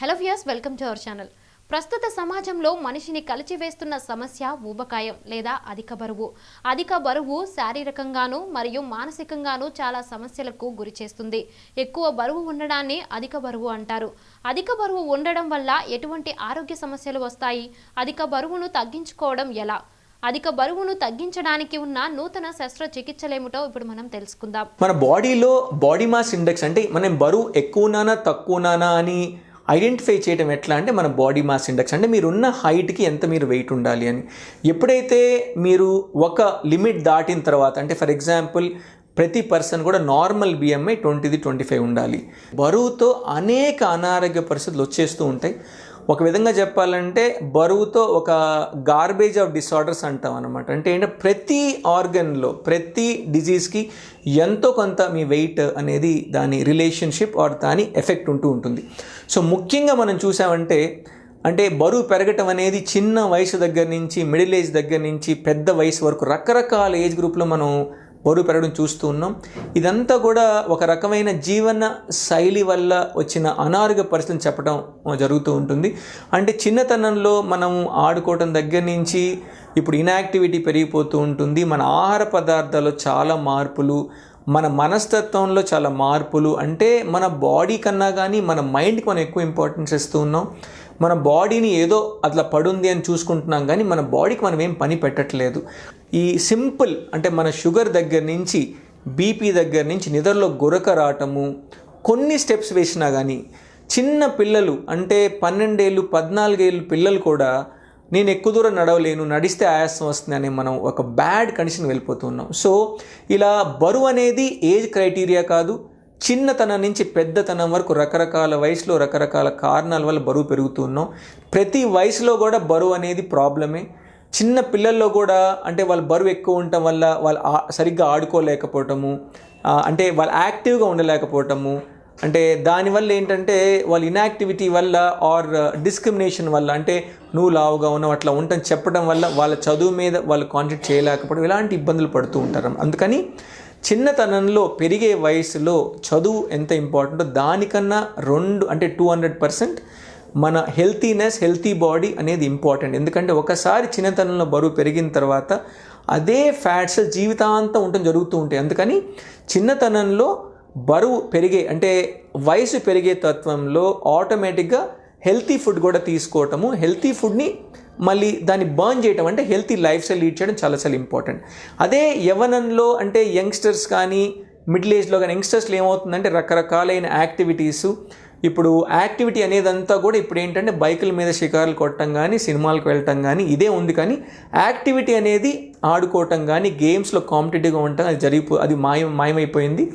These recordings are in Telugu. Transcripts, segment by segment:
Hello views welcome to our channel. ప్రస్తుత సమాజంలో మనిషిని కలిచివేస్తున్న సమస్య ఊబకాయం లేదా అధిక బరువు. అధిక బరువు శారీరకంగాను మరియు మానసికంగాను చాలా సమస్యలకు గురి చేస్తుంది. ఎక్కువ బరువు ఉండడాన్ని అధిక బరువు అంటారు. అధిక బరువు ఉండడం వల్ల ఎటువంటి ఆరోగ్య సమస్యలు వస్తాయి? అధిక బరువును తగ్గించుకోవడం ఎలా? అధిక బరువును తగ్గించడానికి ఉన్న నూతన శస్త్రచికిత్సలేమిటో ఇప్పుడు మనం తెలుసుకుందాం. మన బాడీలో బాడీ మాస్ ఇండెక్స్ అంటే మనం బరువు ఎక్కువనానా తక్కువనానా అని ఐడెంటిఫై చేయడం ఎట్లా అంటే మన బాడీ మాస్ ఇండెక్స్ అంటే మీరున్న హైట్కి ఎంత మీరు వెయిట్ ఉండాలి అని. ఎప్పుడైతే మీరు ఒక లిమిట్ దాటిన తర్వాత అంటే ఫర్ ఎగ్జాంపుల్ ప్రతి పర్సన్ కూడా normal BMI twenty to twenty five ఉండాలి. బరువుతో అనేక అనారోగ్య పరిస్థితులు వచ్చేస్తూ ఉంటాయి. ఒక విధంగా చెప్పాలంటే బరువుతో ఒక గార్బేజ్ ఆఫ్ డిసార్డర్స్ అంటాం అనమాట అంటే ఏంటంటే ప్రతి ఆర్గన్లో ప్రతి డిజీజ్కి ఎంతో కొంత మీ వెయిట్ అనేది దాని రిలేషన్షిప్ ఆర్ దాని ఎఫెక్ట్ ఉంటూ ఉంటుంది. సో ముఖ్యంగా మనం చూసామంటే అంటే బరువు పెరగటం అనేది చిన్న వయసు దగ్గర నుంచి మిడిల్ ఏజ్ దగ్గర నుంచి పెద్ద వయసు వరకు రకరకాల ఏజ్ గ్రూప్లో మనం బరువు పెరగడం చూస్తూ ఉన్నాం. ఇదంతా కూడా ఒక రకమైన జీవన శైలి వల్ల వచ్చిన అనారోగ్య పరిస్థితిని చెప్పడం జరుగుతూ ఉంటుంది. అంటే చిన్నతనంలో మనం ఆడుకోవటం దగ్గర నుంచి ఇప్పుడు ఇన్యాక్టివిటీ పెరిగిపోతూ ఉంటుంది. మన ఆహార పదార్థాల్లో చాలా మార్పులు మన మనస్తత్వంలో చాలా మార్పులు. అంటే మన బాడీ కన్నా కానీ మన మైండ్కి మనం ఎక్కువ ఇంపార్టెన్స్ ఇస్తూ ఉన్నాం. మన బాడీని ఏదో అట్లా పడుంది అని చూసుకుంటున్నాం కానీ మన బాడీకి మనం ఏం పని పెట్టట్లేదు. ఈ సింపుల్ అంటే మన షుగర్ దగ్గర నుంచి బీపీ దగ్గర నుంచి నిద్రలో గురక రావటము కొన్ని స్టెప్స్ వేసినా కానీ చిన్న పిల్లలు అంటే పన్నెండేళ్ళు పద్నాలుగేళ్ళు పిల్లలు కూడా నేను ఎక్కువ దూరం నడవలేను నడిస్తే ఆయాసం వస్తుందని మనం ఒక బ్యాడ్ కండిషన్ వెళ్ళిపోతున్నాం సో ఇలా బరువు అనేది ఏజ్ క్రైటీరియా కాదు. చిన్నతనం నుంచి పెద్దతనం వరకు రకరకాల వయసులో రకరకాల కారణాల వల్ల బరువు పెరుగుతున్నాం ప్రతి వయసులో కూడా బరువు అనేది ప్రాబ్లమే. చిన్న పిల్లల్లో కూడా అంటే వాళ్ళ బరువు ఎక్కువ ఉండటం వల్ల వాళ్ళు సరిగ్గా ఆడుకోలేకపోవటము అంటే వాళ్ళు యాక్టివ్గా ఉండలేకపోవటము. అంటే దానివల్ల ఏంటంటే వాళ్ళ ఇన్యాక్టివిటీ వల్ల ఆర్ డిస్క్రిమినేషన్ వల్ల అంటే నువ్వు లావుగా ఉన్నావు అట్లా ఉంటాను చెప్పడం వల్ల వాళ్ళ చదువు మీద వాళ్ళు కాన్సన్ట్రేట్ చేయలేకపోవడం ఇలాంటి ఇబ్బందులు పడుతూ ఉంటారు. అందుకని చిన్నతనంలో పెరిగే వయసులో చదువు ఎంత ఇంపార్టెంటో దానికన్నా రెండు అంటే టూ హండ్రెడ్ పర్సెంట్ మన హెల్తీనెస్ హెల్తీ బాడీ అనేది ఇంపార్టెంట్. ఎందుకంటే ఒకసారి చిన్నతనంలో బరువు పెరిగిన తర్వాత అదే ఫ్యాట్స్ జీవితాంతం ఉండటం జరుగుతూ ఉంటాయి. అందుకని చిన్నతనంలో బరువు పెరిగే అంటే వయసు పెరిగే తత్వంలో ఆటోమేటిక్గా హెల్తీ ఫుడ్ కూడా తీసుకోవటము హెల్తీ ఫుడ్ని మళ్ళీ దాన్ని బర్న్ చేయటం అంటే హెల్తీ లైఫ్ స్టైల్ లీడ్ చేయడం చాలా చాలా ఇంపార్టెంట్. అదే యవనంలో అంటే యంగ్స్టర్స్ కానీ మిడిల్ ఏజ్లో కానీ యంగ్స్టర్స్లో ఏమవుతుందంటే రకరకాలైన యాక్టివిటీస్. ఇప్పుడు యాక్టివిటీ అనేదంతా కూడా ఇప్పుడు ఏంటంటే బైకుల మీద షికారులు కొట్టడం కానీ సినిమాలకు వెళ్ళటం కానీ ఇదే ఉంది. కానీ యాక్టివిటీ అనేది ఆడుకోవటం కానీ గేమ్స్లో కాంపిటేటివ్గా ఉండటం అది జరిగిపో అది మాయం మాయమైపోయింది.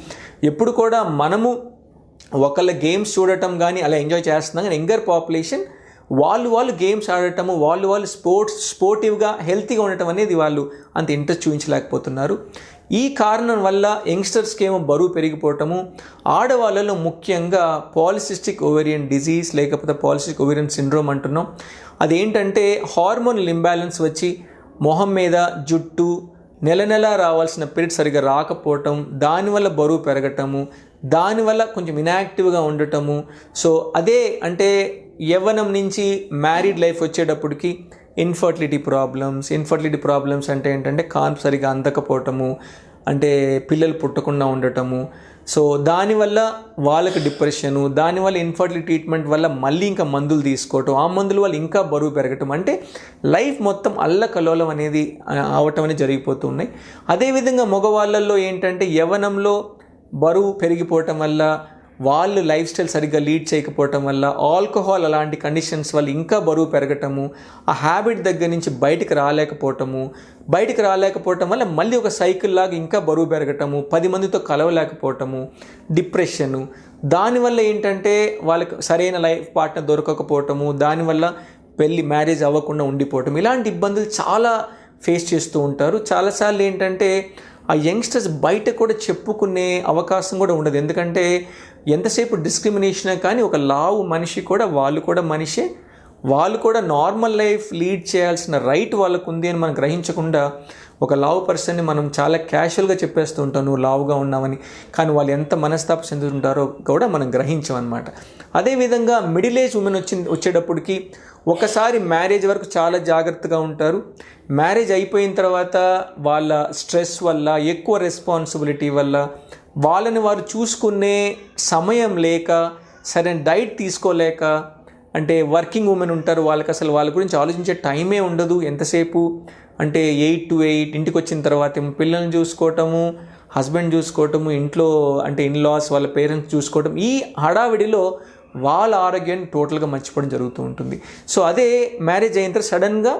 ఎప్పుడు కూడా మనము ఒకళ్ళ గేమ్స్ చూడటం కానీ అలా ఎంజాయ్ చేస్తున్నాం కానీ యంగర్ పాపులేషన్ వాళ్ళు వాళ్ళు గేమ్స్ ఆడటము వాళ్ళు వాళ్ళు స్పోర్ట్స్ స్పోర్టివ్గా హెల్తీగా ఉండటం అనేది వాళ్ళు అంత ఇంట్రెస్ట్ చూపించలేకపోతున్నారు. ఈ కారణం వల్ల యంగ్స్టర్స్కి ఏమో బరువు పెరిగిపోవటము ఆడవాళ్ళలో ముఖ్యంగా పాలిసిస్టిక్ ఓవేరియన్ డిజీజ్ లేకపోతే పాలిసిస్టిక్ ఓవేరియన్ సిండ్రోమ్ అంటున్నాం. అదేంటంటే హార్మోనల్ ఇంబ్యాలెన్స్ వచ్చి మొహం మీద జుట్టు నెల నెల రావాల్సిన పీరియడ్ సరిగా రాకపోవటం దానివల్ల బరువు పెరగటము దానివల్ల కొంచెం ఇన్యాక్టివ్గా ఉండటము. సో అదే అంటే యవ్వనం నుంచి మ్యారీడ్ లైఫ్ వచ్చేటప్పటికి ఇన్ఫర్టిలిటీ ప్రాబ్లమ్స్ ఇన్ఫర్టిలిటీ ప్రాబ్లమ్స్ అంటే ఏంటంటే కాన్ సరిగా అందకపోవటము అంటే పిల్లలు పుట్టకుండా ఉండటము. సో దానివల్ల వాళ్ళకి డిప్రెషను దానివల్ల ఇన్ఫర్టిలిటీ ట్రీట్మెంట్ వల్ల మళ్ళీ ఇంకా మందులు తీసుకోవటం ఆ మందుల వల్ల ఇంకా బరువు పెరగటం అంటే లైఫ్ మొత్తం అల్లకలోలం అనేది అవటం అనేది జరిగిపోతున్నాయి అదేవిధంగా మగవాళ్ళల్లో ఏంటంటే యవనంలో బరువు పెరిగిపోవటం వల్ల వాళ్ళు లైఫ్ స్టైల్ సరిగ్గా లీడ్ చేయకపోవటం వల్ల ఆల్కహాల్ అలాంటి కండిషన్స్ వల్ల ఇంకా బరువు పెరగటము ఆ హ్యాబిట్ దగ్గర నుంచి బయటికి రాలేకపోవటము బయటికి రాలేకపోవటం వల్ల మళ్ళీ ఒక సైకిల్ లాగా ఇంకా బరువు పెరగటము పది మందితో కలవలేకపోవటము డిప్రెషను. దానివల్ల ఏంటంటే వాళ్ళకి సరైన లైఫ్ పార్ట్నర్ దొరకకపోవటము దానివల్ల పెళ్ళి మ్యారేజ్ అవ్వకుండా ఉండిపోవటం. ఇలాంటి ఇబ్బందులు చాలా ఫేస్ చేస్తూ ఉంటారు. చాలాసార్లు ఏంటంటే ఆ యంగ్స్టర్స్ బయట కూడా చెప్పుకునే అవకాశం కూడా ఉండదు. ఎందుకంటే ఎంతసేపు డిస్క్రిమినేషన్ కానీ ఒక లావు మనిషి కూడా వాళ్ళు కూడా మనిషే. వాళ్ళు కూడా నార్మల్ లైఫ్ లీడ్ చేయాల్సిన రైట్ వాళ్ళకు ఉంది అని మనం గ్రహించకుండా ఒక లావు పర్సన్ని మనం చాలా క్యాషువల్గా చెప్పేస్తూ ఉంటాం నువ్వు లావుగా ఉన్నావని. కానీ వాళ్ళు ఎంత మనస్తాప చెందుతుంటారో కూడా మనం గ్రహించమన్నమాట. అదేవిధంగా మిడిల్ ఏజ్ ఉమెన్ వచ్చి వచ్చేటప్పటికి ఒకసారి మ్యారేజ్ వరకు చాలా జాగ్రత్తగా ఉంటారు. మ్యారేజ్ అయిపోయిన తర్వాత వాళ్ళ స్ట్రెస్ వల్ల ఎక్కువ రెస్పాన్సిబిలిటీ వల్ల వాళ్ళని వారు చూసుకునే సమయం లేక సరైన డైట్ తీసుకోలేక అంటే వర్కింగ్ ఉమెన్ ఉంటారు. వాళ్ళకి అసలు వాళ్ళ గురించి ఆలోచించే టైమే ఉండదు ఎంతసేపు. అంటే ఎయిట్ టు ఎయిట్ ఇంటికి వచ్చిన తర్వాత ఏమో పిల్లల్ని చూసుకోవటము హస్బెండ్ చూసుకోవటము ఇంట్లో అంటే ఇన్ లాస్ వాళ్ళ పేరెంట్స్ చూసుకోవటం ఈ హడావిడిలో వాళ్ళ ఆరోగ్యాన్ని టోటల్గా మర్చిపోవడం జరుగుతూ ఉంటుంది. సో అదే మ్యారేజ్ అయిన తర్వాత సడన్గా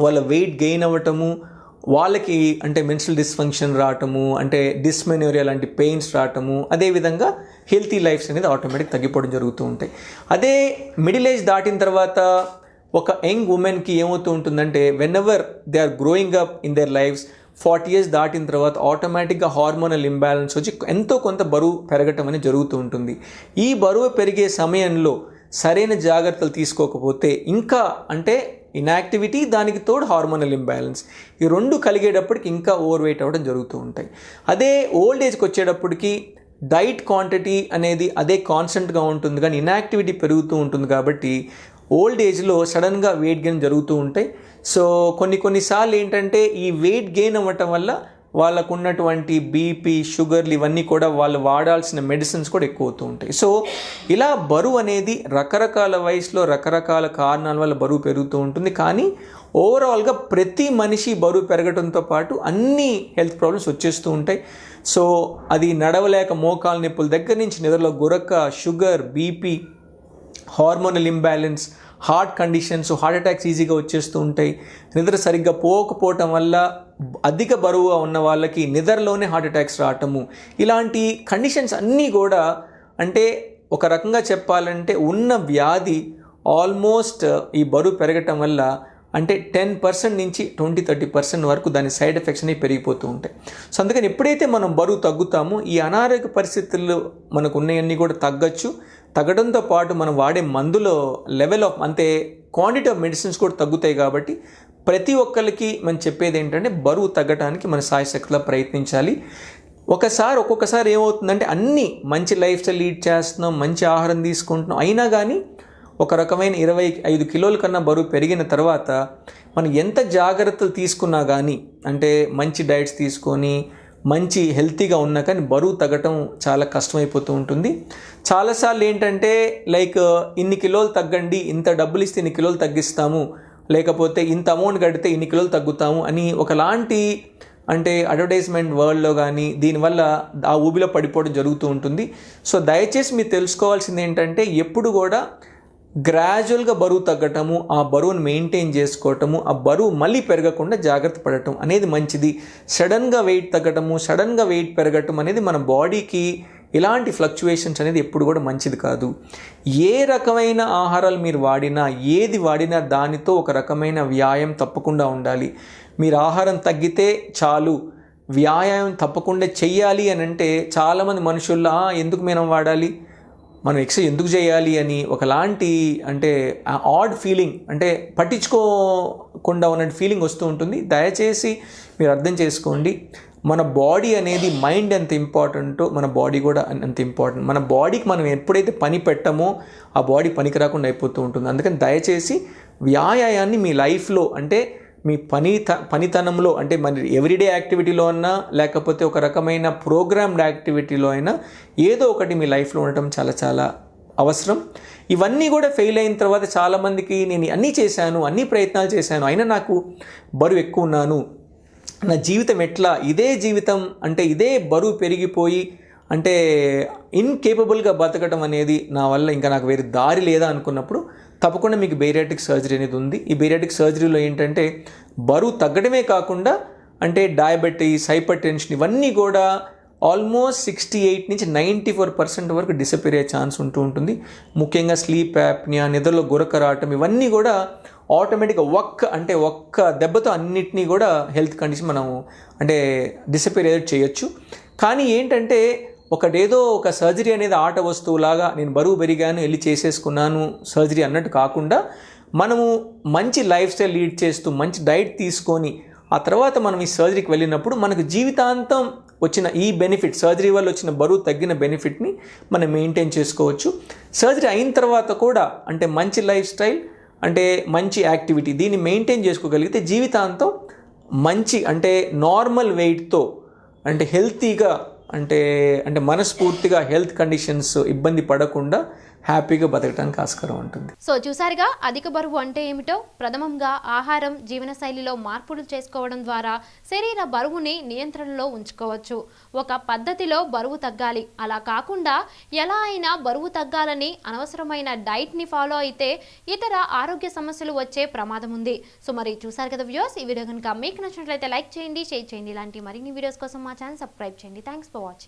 వాళ్ళ వెయిట్ గెయిన్ అవ్వటము వాళ్ళకి అంటే మెన్స్ట్రల్ డిస్ఫంక్షన్ రావటము అంటే డిస్మెనోరియా లాంటి పెయిన్స్ రావటము అదేవిధంగా హెల్తీ లైఫ్స్ అనేది ఆటోమేటిక్ తగ్గిపోవడం జరుగుతూ ఉంటాయి. అదే మిడిల్ ఏజ్ దాటిన తర్వాత ఒక యంగ్ ఉమెన్కి ఏమవుతూ ఉంటుందంటే whenever they are growing up in their lives forty years దాటిన తర్వాత ఆటోమేటిక్గా హార్మోనల్ ఇంబ్యాలెన్స్ వచ్చి ఎంతో కొంత బరువు పెరగటం అనేది జరుగుతూ ఉంటుంది. ఈ బరువు పెరిగే సమయంలో సరైన జాగ్రత్తలు తీసుకోకపోతే ఇంకా అంటే ఇన్యాక్టివిటీ దానికి తోడు హార్మోనల్ ఇంబ్యాలెన్స్. ఈ రెండు కలిగేటప్పటికి ఇంకా ఓవర్ వెయిట్ అవ్వడం జరుగుతూ ఉంటాయి. అదే ఓల్డ్ ఏజ్కి వచ్చేటప్పటికి డైట్ క్వాంటిటీ అనేది అదే కాన్స్టెంట్గా ఉంటుంది. కానీ ఇన్యాక్టివిటీ పెరుగుతూ ఉంటుంది కాబట్టి ఓల్డ్ ఏజ్లో సడన్గా వెయిట్ గెయిన్ జరుగుతూ ఉంటాయి. సో కొన్ని కొన్నిసార్లు ఏంటంటే ఈ వెయిట్ గెయిన్ అవ్వటం వల్ల వాళ్ళకు ఉన్నటువంటి బీపీ షుగర్లు ఇవన్నీ కూడా వాళ్ళు వాడాల్సిన మెడిసిన్స్ కూడా ఎక్కువ అవుతూ ఉంటాయి. సో ఇలా బరువు అనేది రకరకాల వయసులో రకరకాల కారణాల వల్ల బరువు పెరుగుతూ ఉంటుంది. కానీ ఓవరాల్గా ప్రతి మనిషి బరువు పెరగడంతో పాటు అన్ని హెల్త్ ప్రాబ్లమ్స్ వచ్చేస్తూ ఉంటాయి. సో అది నడవలేక మోకాలు నొప్పుల దగ్గర నుంచి నిద్రలో గురక sugar BP hormonal imbalance heart conditions heart attacks ఈజీగా వచ్చేస్తూ ఉంటాయి. నిద్ర సరిగ్గా పోకపోవటం వల్ల అధిక బరువుగా ఉన్న వాళ్ళకి నిద్రలోనే హార్ట్ అటాక్స్ రావటము. ఇలాంటి కండిషన్స్ అన్నీ కూడా అంటే ఒక రకంగా చెప్పాలంటే ఉన్న వ్యాధి ఆల్మోస్ట్ ఈ బరువు పెరగటం వల్ల అంటే టెన్ పర్సెంట్ నుంచి ట్వంటీ థర్టీ పర్సెంట్ వరకు దాని సైడ్ ఎఫెక్ట్స్ అనేవి పెరిగిపోతూ ఉంటాయి. సో అందుకని ఎప్పుడైతే మనం బరువు తగ్గుతామో ఈ అనారోగ్య పరిస్థితులు మనకు ఉన్నాయన్నీ కూడా తగ్గచ్చు. తగ్గడంతో పాటు మనం వాడే మందులో లెవెల్ ఆఫ్ అంటే క్వాంటిటీ ఆఫ్ మెడిసిన్స్ కూడా తగ్గుతాయి కాబట్టి ప్రతి ఒక్కరికి మనం చెప్పేది ఏంటంటే బరువు తగ్గడానికి మన సాయశక్తిలో ప్రయత్నించాలి. ఒకసారి ఒక్కొక్కసారి ఏమవుతుందంటే అన్నీ మంచి లైఫ్ స్టైల్ లీడ్ చేస్తున్నాం మంచి ఆహారం తీసుకుంటున్నాం. అయినా కానీ ఒక రకమైన ఇరవై ఐదు కిలోల కన్నా బరువు పెరిగిన తర్వాత మనం ఎంత జాగ్రత్తలు తీసుకున్నా కానీ అంటే మంచి డైట్స్ తీసుకొని మంచి హెల్తీగా ఉన్నా కానీ బరువు తగ్గటం చాలా కష్టమైపోతూ ఉంటుంది. చాలాసార్లు ఏంటంటే లైక్ ఇన్ని కిలోలు తగ్గండి ఇంత డబ్బులు ఇస్తే ఇన్ని కిలోలు తగ్గిస్తాము లేకపోతే ఇంత అమౌంట్ కడితే ఇన్ని కిలోలు తగ్గుతాము అని ఒకలాంటి అంటే అడ్వర్టైజ్మెంట్ వరల్డ్లో కానీ దీనివల్ల ఆ ఊబిలో పడిపోవడం జరుగుతూ ఉంటుంది. సో దయచేసి మీరు తెలుసుకోవాల్సింది ఏంటంటే ఎప్పుడు కూడా గ్రాడ్యువల్గా బరువు తగ్గటము ఆ బరువును మెయింటైన్ చేసుకోవటము ఆ బరువు మళ్ళీ పెరగకుండా జాగ్రత్త పడటం అనేది మంచిది. సడన్గా వెయిట్ తగ్గటము సడన్గా వెయిట్ పెరగటం అనేది మన బాడీకి ఇలాంటి ఫ్లక్చువేషన్స్ అనేది ఎప్పుడు కూడా మంచిది కాదు. ఏ రకమైన ఆహారాలు మీరు వాడినా ఏది వాడినా దానితో ఒక రకమైన వ్యాయామం తప్పకుండా ఉండాలి. మీరు ఆహారం తగ్గితే చాలు. వ్యాయామం తప్పకుండా చెయ్యాలి అని అంటే చాలామంది మనుషుల్లో ఎందుకు మనం వాడాలి? మనం ఎక్సర్సైజ్ ఎందుకు చేయాలి అని ఒకలాంటి అంటే ఆడ్ ఫీలింగ్ అంటే పట్టించుకోకుండా ఉన్న ఫీలింగ్ వస్తూ ఉంటుంది. దయచేసి మీరు అర్థం చేసుకోండి. మన బాడీ అనేది మైండ్ ఎంత ఇంపార్టెంటో మన బాడీ కూడా అంత ఇంపార్టెంట్ మన బాడీకి మనం ఎప్పుడైతే పని పెట్టమో ఆ బాడీ పనికి రాకుండా అయిపోతూ ఉంటుంది. అందుకని దయచేసి వ్యాయామాన్ని మీ లైఫ్లో అంటే మీ పని పనితనంలో అంటే మన ఎవ్రీడే యాక్టివిటీలో అన్నా లేకపోతే ఒక రకమైన ప్రోగ్రామ్డ్ యాక్టివిటీలో అయినా ఏదో ఒకటి మీ లైఫ్లో ఉండటం చాలా చాలా అవసరం. ఇవన్నీ కూడా ఫెయిల్ అయిన తర్వాత చాలామందికి నేను అన్నీ చేశాను అన్ని ప్రయత్నాలు చేశాను అయినా నాకు బరువు ఎక్కువ ఉన్నాను. నా జీవితం ఎట్లా? ఇదే జీవితం అంటే ఇదే బరువు పెరిగిపోయి అంటే ఇన్కేపబుల్గా బతకడం అనేది నా వల్ల ఇంకా నాకు వేరే దారి లేదా అనుకున్నప్పుడు తప్పకుండా మీకు బేరియాటిక్ సర్జరీ అనేది ఉంది. ఈ బేరియాటిక్ సర్జరీలో ఏంటంటే బరువు తగ్గడమే కాకుండా అంటే డయాబెటీస్ హైపర్ టెన్షన్ ఇవన్నీ కూడా ఆల్మోస్ట్ సిక్స్టీ ఎయిట్ నుంచి నైంటీ ఫోర్ పర్సెంట్ వరకు డిసపేర్ అయ్యే ఛాన్స్ ఉంటూ ఉంటుంది. ముఖ్యంగా స్లీప్ యాప్నియా నిద్రలో గురక రావటం ఇవన్నీ కూడా ఆటోమేటిక్గా ఒక్క అంటే ఒక్క దెబ్బతో అన్నిటినీ కూడా హెల్త్ కండిషన్ మనం అంటే డిసపేర్ చేయొచ్చు. కానీ ఏంటంటే ఒకటేదో ఒక సర్జరీ అనేది ఆట వస్తువులాగా నేను బరువు పెరిగాను వెళ్ళి చేసేసుకున్నాను సర్జరీ అన్నట్టు కాకుండా మనము మంచి లైఫ్ స్టైల్ లీడ్ చేస్తూ మంచి డైట్ తీసుకొని ఆ తర్వాత మనం ఈ సర్జరీకి వెళ్ళినప్పుడు మనకు జీవితాంతం వచ్చిన ఈ బెనిఫిట్ సర్జరీ వల్ల వచ్చిన బరువు తగ్గిన బెనిఫిట్ని మనం మెయింటైన్ చేసుకోవచ్చు. సర్జరీ అయిన తర్వాత కూడా అంటే మంచి లైఫ్ స్టైల్ అంటే మంచి యాక్టివిటీ దీన్ని మెయింటైన్ చేసుకోగలిగితే జీవితాంతం మంచి అంటే నార్మల్ వెయిట్తో అంటే హెల్తీగా అంటే అంటే మనస్ఫూర్తిగా హెల్త్ కండిషన్స్ ఇబ్బంది పడకుండా హ్యాపీగా బతకడానికి ఆస్కారం ఉంటుంది. సో చూసారుగా అధిక బరువు అంటే ఏమిటో? ప్రథమంగా ఆహారం జీవనశైలిలో మార్పులు చేసుకోవడం ద్వారా శరీర బరువుని నియంత్రణలో ఉంచుకోవచ్చు. ఒక పద్ధతిలో బరువు తగ్గాలి. అలా కాకుండా ఎలా అయినా బరువు తగ్గాలని అనవసరమైన డైట్ని ఫాలో అయితే ఇతర ఆరోగ్య సమస్యలు వచ్చే ప్రమాదం ఉంది. సో మరి చూసారు కదా వ్యూస్ ఈ వీడియో కనుక మీకు నచ్చినట్లయితే లైక్ చేయండి షేర్ చేయండి. ఇలాంటి మరిన్ని వీడియోస్ కోసం మా ఛానల్ సబ్స్క్రైబ్ చేయండి. Thanks for watching